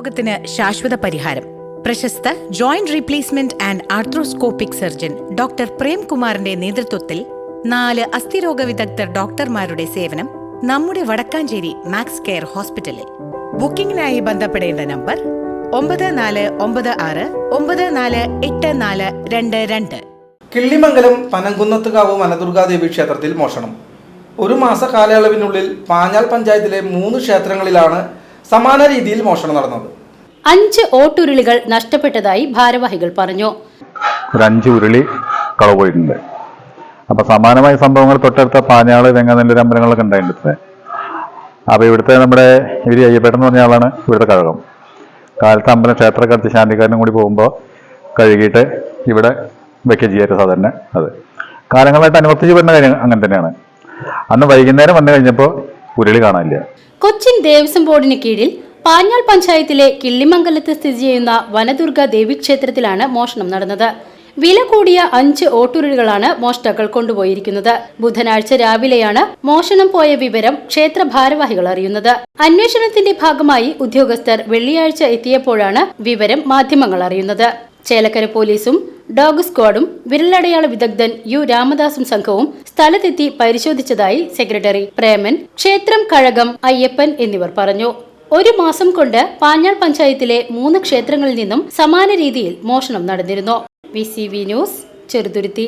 രോഗത്തിന് ശാശ്വത പരിഹാരം. പ്രശസ്ത joint replacement and arthroscopic surgeon doctor പ്രേംകുമാറിന്റെ നേതൃത്വത്തിൽ നാല് അസ്ഥിരോഗ വിദഗ്ധർ ഡോക്ടർമാരുടെ സേവനം നമ്മുടെ വടക്കാഞ്ചേരി മാക്സ് കെയർ ഹോസ്പിറ്റലിൽ. ബുക്കിംഗിനായി ബന്ധപ്പെടേണ്ട നമ്പർ ഒമ്പത് നാല് ഒമ്പത് ആറ് ഒമ്പത് നാല് എട്ട് നാല് രണ്ട് രണ്ട്. കിള്ളിമംഗലം പനങ്കുന്നത്തുകാവ് വനദുർഗാദേവി ക്ഷേത്രത്തിൽ മോഷണം. ഒരു മാസ കാലയളവിനുള്ളിൽ പാഞ്ഞാൽ പഞ്ചായത്തിലെ മൂന്ന് ക്ഷേത്രങ്ങളിലാണ് സമാന രീതിയിൽ മോഷണം നടന്നത്. അഞ്ച് ഓട്ടുരുളികൾ നഷ്ടപ്പെട്ടതായി ഭാരവാഹികൾ പറഞ്ഞു. ഒരു അഞ്ച് ഉരുളി കളവ് പോയിട്ടുണ്ട്. അപ്പൊ സമാനമായ സംഭവങ്ങൾ തൊട്ടടുത്ത പാഞ്ഞാൾ വെങ്ങനെല്ലൂർ അമ്പലങ്ങളൊക്കെ ഉണ്ടായിട്ടുണ്ട് അപ്പൊ ഇവിടുത്തെ നമ്മുടെ ഇവർ അയ്യപ്പേട്ടൻ എന്ന് പറഞ്ഞ ആളാണ് ഇവിടുത്തെ കഴകം. കാലത്ത് അമ്പലം ക്ഷേത്രക്കടുത്ത് ശാന്തിക്കാരനും കൂടി പോകുമ്പോൾ കഴുകിയിട്ട് ഇവിടെ വെക്കുക ചെയ്യാറ് സാധാരണ അത്. കാലങ്ങളായിട്ട് അനുവർത്തിച്ച് വരുന്ന കാര്യം അങ്ങനെ തന്നെയാണ്. അന്ന് വൈകുന്നേരം വന്നു കഴിഞ്ഞപ്പോൾ ഉരുളി കാണാനില്ല. കൊച്ചിൻ ദേവസ്വം ബോർഡിന് കീഴിൽ പാഞ്ഞാൾ പഞ്ചായത്തിലെ കിള്ളിമംഗലത്ത് സ്ഥിതി ചെയ്യുന്ന വനദുർഗ ദേവീക്ഷേത്രത്തിലാണ് മോഷണം നടന്നത്. വില കൂടിയ അഞ്ച് ഓട്ടുരുളികളാണ് മോഷ്ടാക്കൾ കൊണ്ടുപോയിരിക്കുന്നത്. ബുധനാഴ്ച രാവിലെയാണ് മോഷണം പോയ വിവരം ക്ഷേത്ര ഭാരവാഹികൾ അറിയുന്നത്. അന്വേഷണത്തിന്റെ ഭാഗമായി ഉദ്യോഗസ്ഥർ വെള്ളിയാഴ്ച എത്തിയപ്പോഴാണ് വിവരം മാധ്യമങ്ങൾ അറിയുന്നത്. ചേലക്കര പോലീസും ഡോഗ് സ്ക്വാഡും വിരലടയാള വിദഗ്ധൻ യു രാമദാസും സംഘവും സ്ഥലത്തെത്തി പരിശോധിച്ചതായി സെക്രട്ടറി പ്രേമൻ ക്ഷേത്രം കഴകം അയ്യപ്പൻ എന്നിവർ പറഞ്ഞു. ഒരു മാസം കൊണ്ട് പാഞ്ഞാൾ പഞ്ചായത്തിലെ മൂന്ന് ക്ഷേത്രങ്ങളിൽ നിന്നും സമാന രീതിയിൽ മോഷണം നടന്നിരുന്നു. V news Cheruthuruthy.